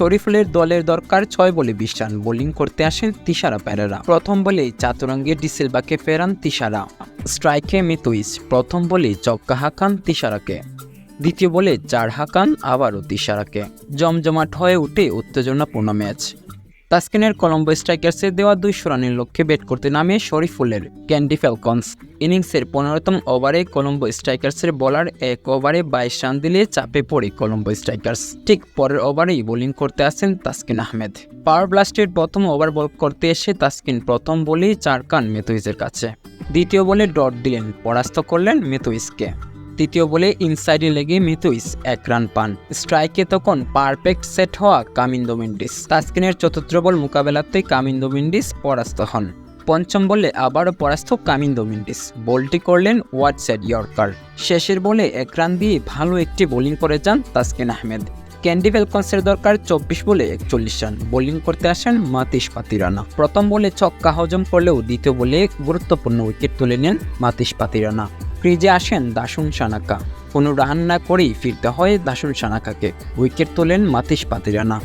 শরীফুলের দলের দরকার ছয় বলে বিশ রান। বোলিং করতে আসেন তিশারা প্যারেরা প্রথম বলে চাতুরঙ্গে ডিসিলভাকে ফেরান তিশারা। স্ট্রাইকে মিতুইস প্রথম বলে চক্কা হাকান তিশারাকে। দ্বিতীয় বলে চার হাকান আবারও তিশারাকে। জমজমাট হয়ে উঠে উত্তেজনাপূর্ণ ম্যাচ। তাসকিনের কলম্বো স্ট্রাইকার্সের দেওয়া দুইশো রানের লক্ষ্যে ব্যাট করতে নামে শরীফুলের ক্যান্ডি ফ্যালকনস। ইনিংসের পনেরোতম ওভারে কলম্বো স্ট্রাইকার্সের বলার এক ওভারে বাইশ রান দিলে চাপে পড়ে কলম্বো স্ট্রাইকার্স। ঠিক পরের ওভারেই বোলিং করতে আসেন তাসকিন আহমেদ। পাওয়ার ব্লাস্টের প্রথম ওভার বল করতে এসে তাসকিন প্রথম বলেই চার কান মেথুইজের কাছে। দ্বিতীয় বলে ডট দিলেন, পরাস্ত করলেন মেথুইজকে তৃতীয় বলে ইনসাইডে লেগে মিতুইস এক রান পান। স্ট্রাইকে তখন পারফেক্ট সেট হওয়া কামিন্দো মেন্ডিস। তাসকিনের চতুর্থ বল মোকাবেলাতেই কামিন্দো মেন্ডিস পরাস্ত হন। পঞ্চম বলে আবারও পরাস্ত কামিন্দো মেন্ডিস। বলটি করলেন ওয়াটসেড ইয়র্কার। শেষের বলে এক রান দিয়ে ভালো একটি বোলিং করে যান তাসকিন আহমেদ। ক্যান্ডি ভেলকন্সের দরকার চব্বিশ বলে একচল্লিশ রান। বোলিং করতে আসেন মাতিস পাতিরানা। প্রথম বলে ছক্কা হজম করলেও দ্বিতীয় বলে গুরুত্বপূর্ণ উইকেট তুলে নেন মাতিস পাতিরানা। ক্রিজে আসেন দাসুন সানাকা। কোনো রান না করেই ফিরতে হয় দাসুন সানাকাকে। উইকেট তোলেন মাতিস পাতিরানা।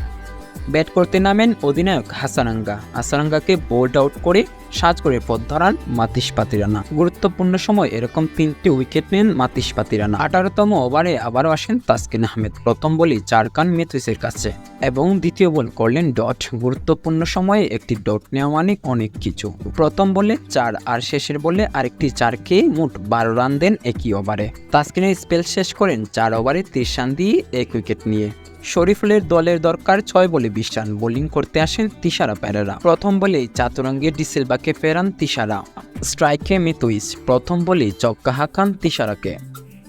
ব্যাট করতে নামেন অধিনায়ক হাসারাঙ্গা হাসারাঙ্গাকে বোল্ড আউট করে সাজ করে পথ ধরান মাতিস পাতিরানা। গুরুত্বপূর্ণ সময় এরকম তিনটি উইকেট নেন মাতিস পাতিরানা। আঠারোতম ওভারে আবারও আসেন তাসকিন আহমেদ। প্রথম বলই চার কান মেথুসের কাছে এবং দ্বিতীয় বল করলেন ডট। গুরুত্বপূর্ণ সময়ে একটি ডট নেওয়া মানে অনেক কিছু। প্রথম বলে চার আর শেষের বলে আরেকটি চার খেয়ে মোট বারো রান দেন একই ওভারে। তাসকিনের স্পেল শেষ করেন চার ওভারে তিরিশ রান দিয়ে এক উইকেট নিয়ে। শরীফুলের দলের দরকার ছয় বলে বিশ রান। বোলিং করতে আসেন তিশারা প্যারেরা প্রথম বলেই চাতুরঙ্গে ডিসেলবাকে ফেরান তিশারা। স্ট্রাইকে মিতুইস। প্রথম বলে চক্কা হাকান তিশারাকে।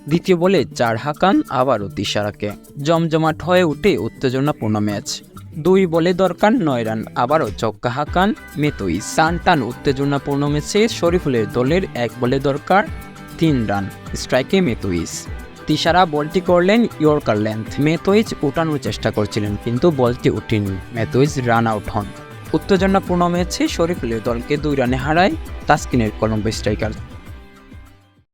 দ্বিতীয় বলে চার হাঁকান আবারও তিশারাকে। জমজমাট হয়ে উঠে উত্তেজনাপূর্ণ ম্যাচ। দুই বলে দরকার নয় রান, আবারও চক্কা হাকান মেতুইস। টান টান উত্তেজনাপূর্ণ ম্যাচে শরীফুলের দলের এক বলে দরকার তিন রান, স্ট্রাইকে মেতুইস। তিশারা বলটি করলেন ইয়র্কার লেন্থ। মেথুইজ উঠানোর চেষ্টা করছিলেন, কিন্তু বলটি উঠেনি। মেথুইজ রান আউট হন। উত্তেজনাপূর্ণ ম্যাচে শরীফুলের দলকে দুই রানে হারায় তাসকিনের কলম্বো স্ট্রাইকার।